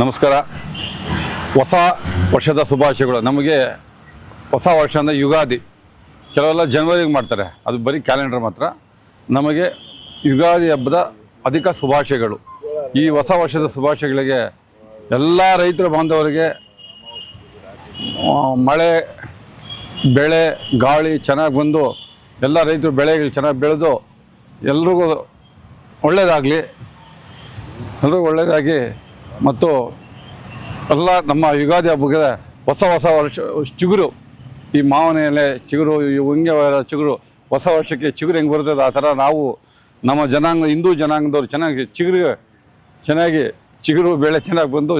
ನಮಸ್ಕಾರ. ಹೊಸ ವರ್ಷದ ಶುಭಾಶಯಗಳು. ನಮಗೆ ಹೊಸ ವರ್ಷ ಅಂದರೆ ಯುಗಾದಿ. ಕೆಲವೆಲ್ಲ ಜನವರಿಗೆ ಮಾಡ್ತಾರೆ. ಅದು ಬರೀ ಕ್ಯಾಲೆಂಡರ್ ಮಾತ್ರ. ನಮಗೆ ಯುಗಾದಿ ಹಬ್ಬದ ಅಧಿಕ ಶುಭಾಶಯಗಳು. ಈ ಹೊಸ ವರ್ಷದ ಶುಭಾಶಯಗಳಿಗೆ ಎಲ್ಲ ರೈತರ ಬಾಂಧವರಿಗೆ ಮಳೆ, ಬೆಳೆ, ಗಾಳಿ ಚೆನ್ನಾಗಿ ಬಂದು, ಎಲ್ಲ ರೈತರು ಬೆಳೆಗಳು ಚೆನ್ನಾಗಿ ಬೆಳೆದು, ಎಲ್ರಿಗೂ ಒಳ್ಳೆಯದಾಗಲಿ ಎಲ್ರಿಗೂ ಒಳ್ಳೆಯದಾಗಿ ಮತ್ತು ಎಲ್ಲ ನಮ್ಮ ಯುಗಾದಿ ಹಬ್ಬಕ್ಕೆ ಹೊಸ ಹೊಸ ವರ್ಷ, ಚಿಗುರು. ಈ ಮಾವಿನ ಎಲೆ ಚಿಗುರು, ಈ ಹೊಂಗೆ ಚಿಗುರು. ಹೊಸ ವರ್ಷಕ್ಕೆ ಚಿಗುರು ಹೆಂಗೆ ಬರ್ತದೆ? ಆ ಥರ ನಾವು ನಮ್ಮ ಜನಾಂಗ, ಹಿಂದೂ ಜನಾಂಗದವ್ರು ಚೆನ್ನಾಗಿ ಚಿಗುರು ಚೆನ್ನಾಗಿ ಚಿಗುರು ಬೆಳೆ ಚೆನ್ನಾಗಿ ಬಂದು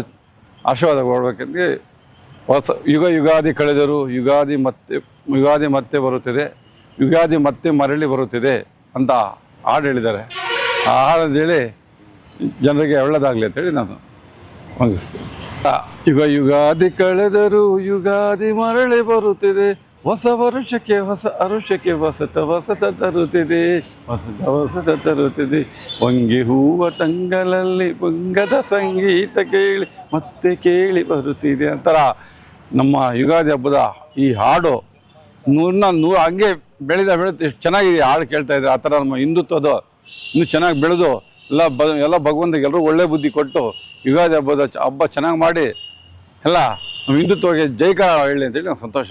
ಆಶೀರ್ವಾದ ಕೊಡಬೇಕೆಂದು ಹೊಸ ಯುಗ ಯುಗಾದಿ ಕಳೆದರು ಯುಗಾದಿ ಮತ್ತೆ ಯುಗಾದಿ ಮತ್ತೆ ಬರುತ್ತಿದೆ. ಯುಗಾದಿ ಮತ್ತೆ ಮರಳಿ ಬರುತ್ತಿದೆ ಅಂತ ಹಾಡು ಹೇಳಿದ್ದಾರೆ. ಆ ಹಾಡು ಹೇಳಿ ಜನರಿಗೆ ಒಳ್ಳೆಯದಾಗಲಿ ಅಂತೇಳಿ ನಾನು ಆ, ಯುಗ ಯುಗಾದಿ ಕಳೆದರು ಯುಗಾದಿ ಮರಳಿ ಬರುತ್ತಿದೆ. ಹೊಸ ವರುಷಕ್ಕೆ ಹೊಸ ಅರುಷಕ್ಕೆ ಹೊಸತ ಹೊಸತ ತರುತ್ತಿದೆ. ಹೊಸತ ಹೊಸತ ತರುತ್ತಿದೆ. ಒಂಗೆ ಹೂವ ತಂಗಲಲ್ಲಿ ಬಂಗದ ಸಂಗೀತ ಕೇಳಿ ಮತ್ತೆ ಕೇಳಿ ಬರುತ್ತಿದೆ ಅಂತರ? ನಮ್ಮ ಯುಗಾದಿ ಹಬ್ಬದ ಈ ಹಾಡು ನೂರನ್ನ ನೂರು ಹಂಗೆ ಬೆಳೆದ ಬೆಳೆದು ಎಷ್ಟು ಚೆನ್ನಾಗಿದೆ ಹಾಡು ಕೇಳ್ತಾ ಇದ್ದಾರೆ ಆ ಥರ ನಮ್ಮ ಹಿಂದುತ್ವದ ಇನ್ನೂ ಚೆನ್ನಾಗಿ ಬೆಳೆದು ಎಲ್ಲ ಬ, ಎಲ್ಲ ಭಗವಂತಗೆ ಎಲ್ಲರೂ ಒಳ್ಳೆ ಬುದ್ಧಿ ಕೊಟ್ಟು ಯುಗಾದಿ ಹಬ್ಬದ ಹಬ್ಬ ಚೆನ್ನಾಗಿ ಮಾಡಿ ಎಲ್ಲ ಹಿಂದುತ್ವಕ್ಕೆ ಜೈಕಾರ ಹೇಳಿ ಅಂತೇಳಿ ನಾನು ಸಂತೋಷ